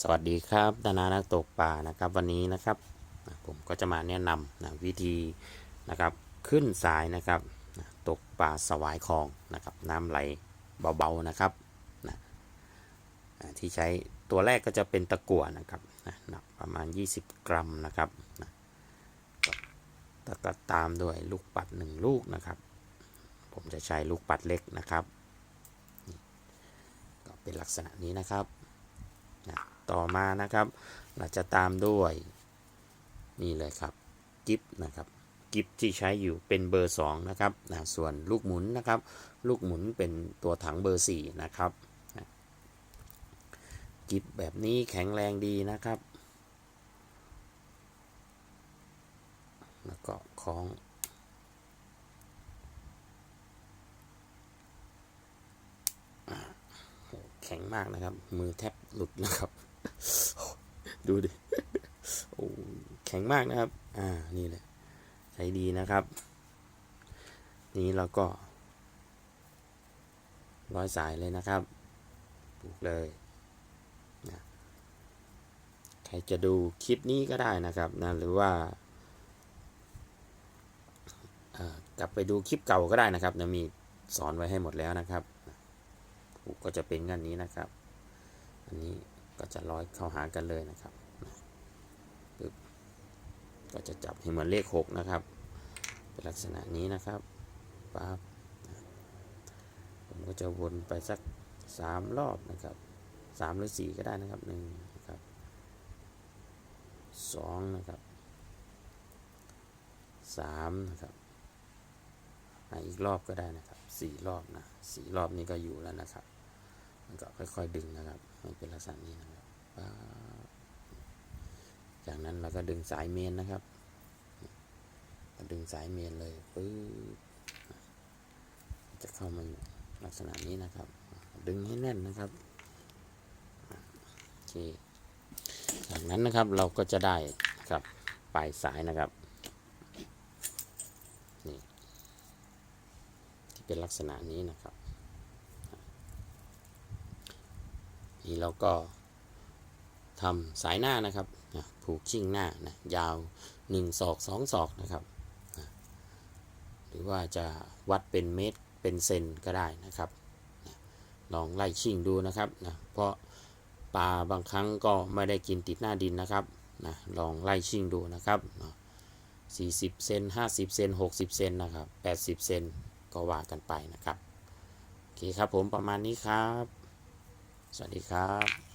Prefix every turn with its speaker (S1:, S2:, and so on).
S1: สวัสดีครับนานานักตกปลานะครับวันนี้นะครับ ผมก็จะมาแนะนำนะวิธีนะครับขึ้นสายนะครับตกปลาสวายคลองนะครับน้ำไหลเบาๆนะครับนะที่ใช้ตัวแรกก็จะเป็นตะกั่วนะครับนะหนักประมาณ 20 กรัมนะครับนะแล้วก็ตามด้วยลูกปัดหนึ่งลูกนะครับ ผมจะใช้ลูกปัดเล็กนะครับ ก็เป็นลักษณะนี้นะครับ นะต่อมานะครับ เราจะตามด้วย นี่เลยครับกิฟนะครับกิฟที่ใช้อยู่เป็นเบอร์ 2 นะครับนะส่วนลูกหมุนนะครับ ลูกหมุนเป็นตัวถังเบอร์ 4 นะครับนะกิฟแบบนี้แข็งแรงดีนะครับ แล้วก็คล้องแข็งมากนะครับ มือแทบ หลุดนะครับ ดูดิโอ้แข็งมากนะครับ อ่า นี่เลยใช้ดีนะครับ นี้เราก็ ร้อยสายเลยนะครับปลูกเลยนะใครจะดูคลิปนี้ก็ได้นะครับนะ หรือว่า กลับไปดูคลิปเก่าก็ได้นะครับนะมีสอนไว้ให้หมดแล้วนะครับกก็จะเป็นกันนี้นะครับ อันนี้ก็จะร้อยเข้าหากันเลยนะครับปึ๊บก็จะจับให้เหมือนเลขหกนะครับ เป็นลักษณะนี้นะครับปั๊บผมก็จะวนไปสักสามรอบนะครับสามหรือสี่ก็ได้นะครับหนึ่งนะครับสองนะครับสามนะครับอีกรอบก็ได้นะครับสี่รอบนะสี่รอบนี้ก็อยู่แล้วนะครับ ก็ค่อยๆดึงนะครับให้เป็นลักษณะนี้นะครับจากนั้นเราก็ดึงสายเมนนะครับดึงสายเมนเลยปึ๊บจะเข้ามาลักษณะนี้นะครับ ดึงให้แน่นนะครับโอเคจากนั้นนะครับเราก็จะได้ครับปลายสายนะครับนี่ที่เป็นลักษณะนี้นะครับ นี่เราก็ทำสายหน้านะครับผูกชิ่งหน้านะยาว1ศอก2ศอกนะครับหรือว่าจะวัดเป็นเมตรเป็นเซนก็ได้นะครับ ลองไล่ชิ่งดูนะครับนะเพราะปลาบางครั้งก็ไม่ได้กินติดหน้าดินนะครับนะลองไล่ชิ่งดูนะครับ 40 เซน 50 เซน 60 เซนนะครับ 80 เซนก็ว่ากันไปนะครับ โอเคครับผมประมาณนี้ครับ สวัสดีครับ